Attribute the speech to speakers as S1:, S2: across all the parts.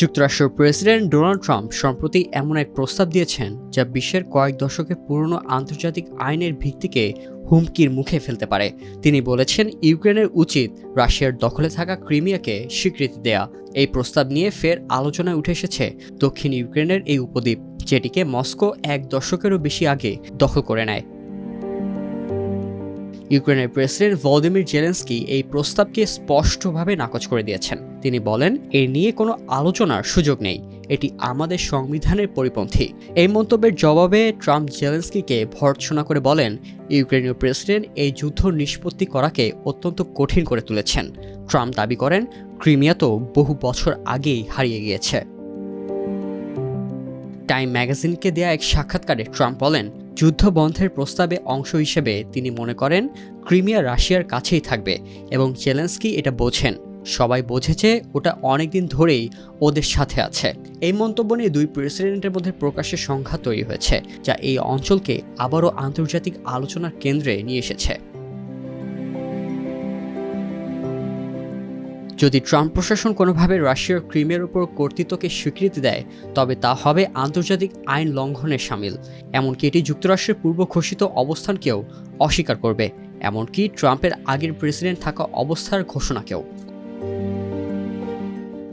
S1: যুক্তরাষ্ট্রের president Donald Trump সম্প্রতি এমন এক প্রস্তাব দিয়েছেন যা বিশ্বের কয়েক দশকের পুরনো আন্তর্জাতিক আইনের ভিত্তিকে হুমকির মুখে ফেলতে পারে। তিনি বলেছেন, ইউক্রেনের উচিত রাশিয়ার দখলে থাকা ক্রিমিয়াকে স্বীকৃতি দেয়া। এই প্রস্তাব নিয়ে ফের আলোচনায় উঠে এসেছে দক্ষিণ ইউক্রেনের এই উপদ্বীপ, যেটিকে মস্কো এক দশকেরও বেশি আগে দখল করে নেয়। ইউক্রেনের প্রেসিডেন্ট ভলোদিমির জেলেন্সকি এই প্রস্তাবকে স্পষ্টভাবে নাকচ করে দিয়েছেন। তিনি বলেন এর নিয়ে কোনো আলোচনার সুযোগ নেই। এটি আমাদের সংবিধানের পরিপন্থী। এই মন্তব্যের জবাবে ট্রাম্প জেলেন্সকিকে ভর্ৎসনা করে বলেন, ইউক্রেনীয় প্রেসিডেন্ট এই যুদ্ধ নিষ্পত্তি করাকে অত্যন্ত কঠিন করে তুলেছেন। ট্রাম্প দাবি করেন, ক্রিমিয়া তো বহু বছর আগেই হারিয়ে গিয়েছে। টাইম ম্যাগাজিনকে দেয়া এক সাক্ষাৎকারে ট্রাম্প বলেন যুদ্ধ বন্ধের প্রস্তাবে অংশ হিসেবে তিনি মনে করেন, ক্রিমিয়া রাশিয়ার কাছেই থাকবে এবং জেলেন্সকি এটা বোঝেন। সবাই বোঝেছে ওটা অনেকদিন ধরেই ওদের সাথে আছে। এই মন্তব্য নিয়ে দুই প্রেসিডেন্টের মধ্যে প্রকাশ্যে সংঘাত তৈরি হয়েছে, যা এই অঞ্চলকে আবারও আন্তর্জাতিক আলোচনার কেন্দ্রে নিয়ে এসেছে। যদি ট্রাম্প প্রশাসন কোনোভাবে রাশিয়ার ক্রিমের উপর কর্তৃত্বকে স্বীকৃতি দেয়, তবে তা হবে আন্তর্জাতিক আইন লঙ্ঘনের সামিল। এমনকি এটি যুক্তরাষ্ট্রের পূর্ব ঘোষিত অবস্থানকেও অস্বীকার করবে, এমনকি ট্রাম্পের আগের প্রেসিডেন্ট থাকা অবস্থার ঘোষণাকেও।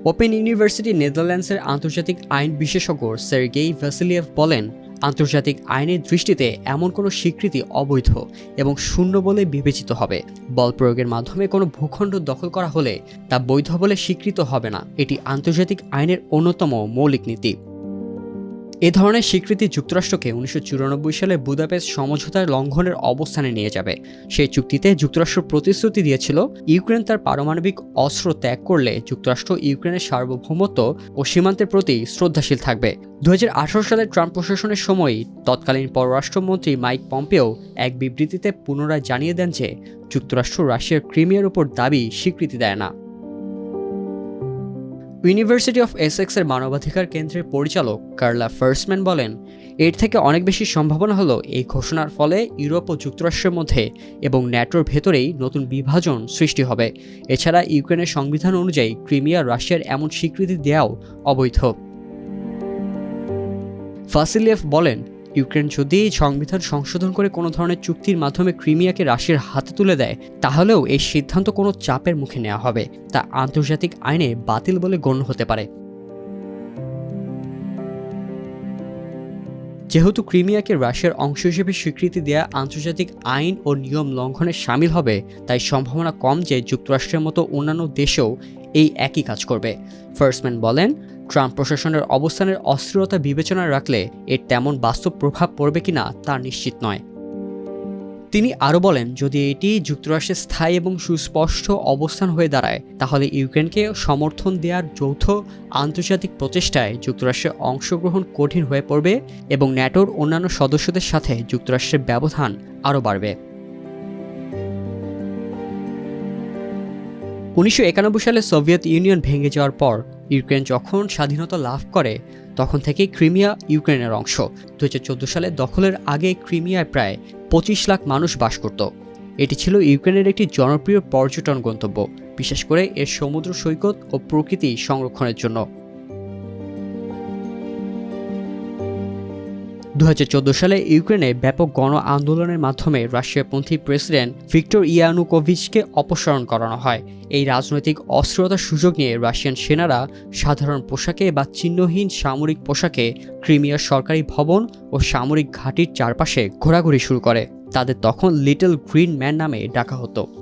S1: ওপেন ইউনিভার্সিটি নেদারল্যান্ডসের আন্তর্জাতিক আইন বিশেষজ্ঞ সের্গেই ভ্যাসিলিয়েভ বলেন আন্তর্জাতিক আইনের দৃষ্টিতে এমন কোনো স্বীকৃতি অবৈধ এবং শূন্য বলে বিবেচিত হবে। বল প্রয়োগের মাধ্যমে কোনো ভূখণ্ড দখল করা হলে তা বৈধ বলে স্বীকৃত হবে না। এটি আন্তর্জাতিক আইনের অন্যতম মৌলিক নীতি। এ ধরনের স্বীকৃতি যুক্তরাষ্ট্রকে উনিশশো চুরানব্বই সালে বুদাপেস্ট সমঝোতার লঙ্ঘনের অবস্থানে নিয়ে যাবে। সেই চুক্তিতে যুক্তরাষ্ট্র প্রতিশ্রুতি দিয়েছিল, ইউক্রেন তার পারমাণবিক অস্ত্র ত্যাগ করলে যুক্তরাষ্ট্র ইউক্রেনের সার্বভৌমত্ব ও সীমান্তের প্রতি শ্রদ্ধাশীল থাকবে। দু হাজার আঠারো সালে ট্রাম্প প্রশাসনের সময় তৎকালীন পররাষ্ট্রমন্ত্রী মাইক পম্পেও এক বিবৃতিতে পুনরায় জানিয়ে দেন যে, যুক্তরাষ্ট্র রাশিয়ার ক্রিমিয়ার উপর দাবি স্বীকৃতি দেয় না। ইউনিভার্সিটি অফ এসেক্সের মানবাধিকার কেন্দ্রের পরিচালক কার্লা ফার্সম্যান বলেন, এর থেকে অনেক বেশি সম্ভাবনা হলো এই ঘোষণার ফলে ইউরোপ ও যুক্তরাষ্ট্রের মধ্যে এবং ন্যাটোর ভেতরেই নতুন বিভাজন সৃষ্টি হবে। এছাড়া ইউক্রেনের সংবিধান অনুযায়ী ক্রিমিয়া রাশিয়ার এমন স্বীকৃতি দেওয়াও অবৈধ। ফাসিলিয়েভ বলেন ইউক্রেন যদি এই সংবিধান সংশোধন করে কোনো ধরনের চুক্তির মাধ্যমে ক্রিমিয়াকে রাশিয়ার হাতে তুলে দেয়, তাহলেও এই সিদ্ধান্ত কোনো চাপের মুখে নেওয়া হবে। তা আন্তর্জাতিক আইনে বাতিল বলে গণ্য হতে পারে। যেহেতু ক্রিমিয়াকে রাশিয়ার অংশ হিসেবে স্বীকৃতি দেয়া আন্তর্জাতিক আইন ও নিয়ম লঙ্ঘনে সামিল হবে, তাই সম্ভাবনা কম যে যুক্তরাষ্ট্রের মতো অন্যান্য দেশেও এই একই কাজ করবে। ফার্সম্যান বলেন, ট্রাম্প প্রশাসনের অবস্থানের অস্থিরতা বিবেচনায় রাখলে এর তেমন বাস্তব প্রভাব পড়বে কিনা তা নিশ্চিত নয়। তিনি আরও বলেন, যদি এটি যুক্তরাষ্ট্রের স্থায়ী এবং সুস্পষ্ট অবস্থান হয়ে দাঁড়ায়, তাহলে ইউক্রেনকে সমর্থন দেওয়ার যৌথ আন্তর্জাতিক প্রচেষ্টায় যুক্তরাষ্ট্রের অংশগ্রহণ কঠিন হয়ে পড়বে এবং ন্যাটোর অন্যান্য সদস্যদের সাথে যুক্তরাষ্ট্রের ব্যবধান আরও বাড়বে। উনিশশো একানব্বই সালে সোভিয়েত ইউনিয়ন ভেঙে যাওয়ার পর ইউক্রেন যখন স্বাধীনতা লাভ করে, তখন থেকেই ক্রিমিয়া ইউক্রেনের অংশ। দু হাজার চোদ্দ সালে দখলের আগে ক্রিমিয়ায় প্রায় পঁচিশ লাখ মানুষ বাস করত। এটি ছিল ইউক্রেনের একটি জনপ্রিয় পর্যটন গন্তব্য, বিশেষ করে এর সমুদ্র সৈকত ও প্রকৃতি সংরক্ষণের জন্য। দু হাজার চোদ্দ সালে ইউক্রেনে ব্যাপক গণ আন্দোলনের মাধ্যমে রাশিয়াপন্থী প্রেসিডেন্ট ভিক্টর ইয়ানুকোভিচকে অপসারণ করানো হয়। এই রাজনৈতিক অস্থিরতার সুযোগ নিয়ে রাশিয়ান সেনারা সাধারণ পোশাকে বা চিহ্নহীন সামরিক পোশাকে ক্রিমিয়ার সরকারি ভবন ও সামরিক ঘাঁটির চারপাশে ঘোরাঘুরি শুরু করে। তাদের তখন লিটল গ্রিন ম্যান নামে ডাকা হতো।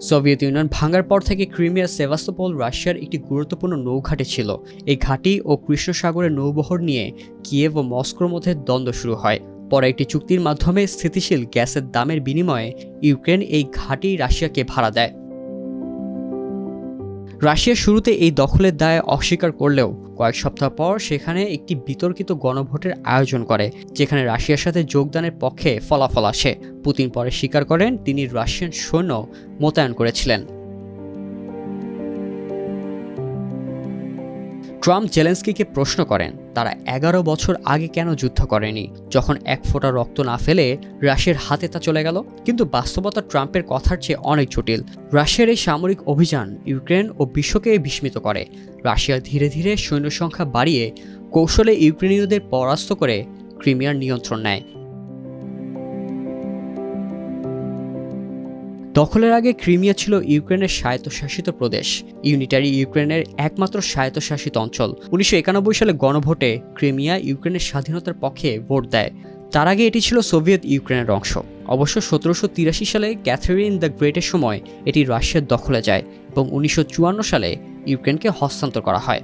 S1: সোভিয়েত ইউনিয়ন ভাঙার পর থেকে ক্রিমিয়া সেভাস্তোপল রাশিয়ার একটি গুরুত্বপূর্ণ নৌঘাটে ছিল। এই ঘাঁটি ও কৃষ্ণ সাগরের নৌবহর নিয়ে কিয়েভ ও মস্কোর মধ্যে দ্বন্দ্ব শুরু হয়। পরে একটি চুক্তির মাধ্যমে স্থিতিশীল গ্যাসের দামের বিনিময়ে ইউক্রেন এই ঘাঁটি রাশিয়াকে ভাড়া দেয়। রাশিয়া শুরুতে এই দখলের দায় অস্বীকার করলেও কয়েক সপ্তাহ পর সেখানে একটি বিতর্কিত গণভোটের আয়োজন করে, যেখানে রাশিয়ার সাথে যোগদানের পক্ষে ফলাফল আসে। পুতিন পরে স্বীকার করেন তিনি রাশিয়ান সৈন্য মোতায়েন করেছিলেন। ট্রাম্প জেলেন্সকিকে প্রশ্ন করেন, তারা এগারো বছর আগে কেন যুদ্ধ করেনি? যখন এক ফোঁটা রক্ত না ফেলে রাশিয়ার হাতে তা চলে গেল? কিন্তু বাস্তবতা ট্রাম্পের কথার চেয়ে অনেক জটিল। রাশিয়ার এই সামরিক অভিযান ইউক্রেন ও বিশ্বকে বিস্মিত করে। রাশিয়া ধীরে ধীরে সৈন্য সংখ্যা বাড়িয়ে কৌশলে ইউক্রেনীয়দের পরাস্ত করে ক্রিমিয়ার নিয়ন্ত্রণ নেয়। দখলের আগে ক্রিমিয়া ছিল ইউক্রেনের স্বায়ত্তশাসিত প্রদেশ, ইউনিটারি ইউক্রেনের একমাত্র স্বায়ত্তশাসিত অঞ্চল। উনিশশো একানব্বই সালে গণভোটে ক্রিমিয়া ইউক্রেনের স্বাধীনতার পক্ষে ভোট দেয়। তার আগে এটি ছিল সোভিয়েত ইউক্রেনের অংশ। অবশ্য সতেরোশো তিরাশি সালে ক্যাথেরিন দ্য গ্রেটের সময় এটি রাশিয়ার দখলে যায় এবং উনিশশো চুয়ান্ন সালে ইউক্রেনকে হস্তান্তর করা হয়।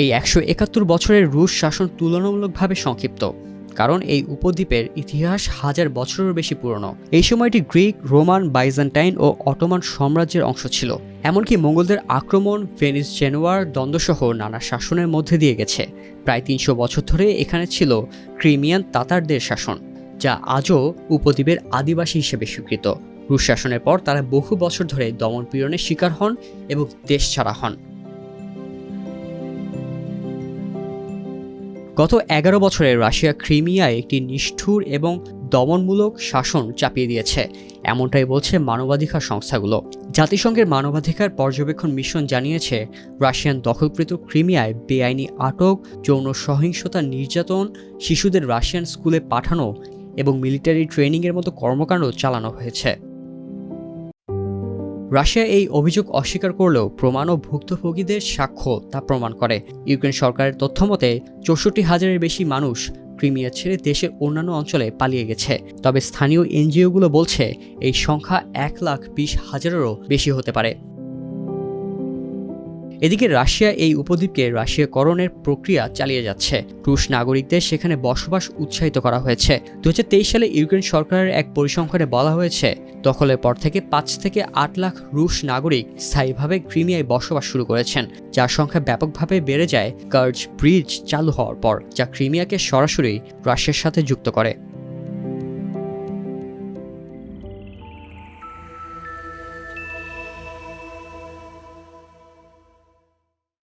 S1: এই একশো একাত্তর বছরের রুশ শাসন তুলনামূলকভাবে সংক্ষিপ্ত। কারণ এই উপদ্বীপের ইতিহাস হাজার বছরেরও বেশি পুরনো। এই সময়টি গ্রিক, রোমান, বাইজেন্টাইন ও অটোমান সাম্রাজ্যের অংশ ছিল। এমনকি মঙ্গলদের আক্রমণ, ভেনিস, জেনোয়ার দ্বন্দ্বসহ নানা শাসনের মধ্যে দিয়ে গেছে। প্রায় তিনশো বছর ধরে এখানে ছিল ক্রিমিয়ান তাতারদের শাসন, যা আজও উপদ্বীপের আদিবাসী হিসেবে স্বীকৃত। রুশ শাসনের পর তারা বহু বছর ধরে দমনপীড়নের শিকার হন এবং দেশ ছাড়া হন। গত এগারো বছরে রাশিয়া ক্রিমিয়ায় একটি নিষ্ঠুর এবং দমনমূলক শাসন চাপিয়ে দিয়েছে। এমনটাই বলছে মানবাধিকার সংস্থাগুলো। জাতিসংঘের মানবাধিকার পর্যবেক্ষণ মিশন জানিয়েছে, রাশিয়ান দখলকৃত ক্রিমিয়ায় বেআইনি আটক, যৌন সহিংসতা নির্যাতন, শিশুদের রাশিয়ান স্কুলে পাঠানো এবং মিলিটারি ট্রেনিংয়ের মতো কর্মকাণ্ড চালানো হয়েছে। রাশিয়া এই অভিযোগ অস্বীকার করলেও প্রমাণ ও ভুক্তভোগীদের সাক্ষ্য তা প্রমাণ করে। ইউক্রেন সরকারের তথ্য মতে, চৌষট্টি হাজারের বেশি মানুষ ক্রিমিয়া ছেড়ে দেশের অন্যান্য অঞ্চলে পালিয়ে গেছে। তবে স্থানীয় এনজিওগুলো বলছে, এই সংখ্যা এক লাখ বিশ হাজারেরও বেশি হতে পারে। এদিকে রাশিয়া এই উপদ্বীপকে রাশিয়াকরণের প্রক্রিয়া চালিয়ে যাচ্ছে। রুশ নাগরিকদের সেখানে বসবাস উৎসাহিত করা হয়েছে। দু হাজার তেইশ সালে ইউক্রেন সরকারের এক পরিসংখ্যানে বলা হয়েছে, দখলের পর থেকে পাঁচ থেকে আট লাখ রুশ নাগরিক স্থায়ীভাবে ক্রিমিয়ায় বসবাস শুরু করেছেন, যার সংখ্যা ব্যাপকভাবে বেড়ে যায় কার্জ ব্রিজ চালু হওয়ার পর, যা ক্রিমিয়াকে সরাসরি রাশিয়ার সাথে যুক্ত করে।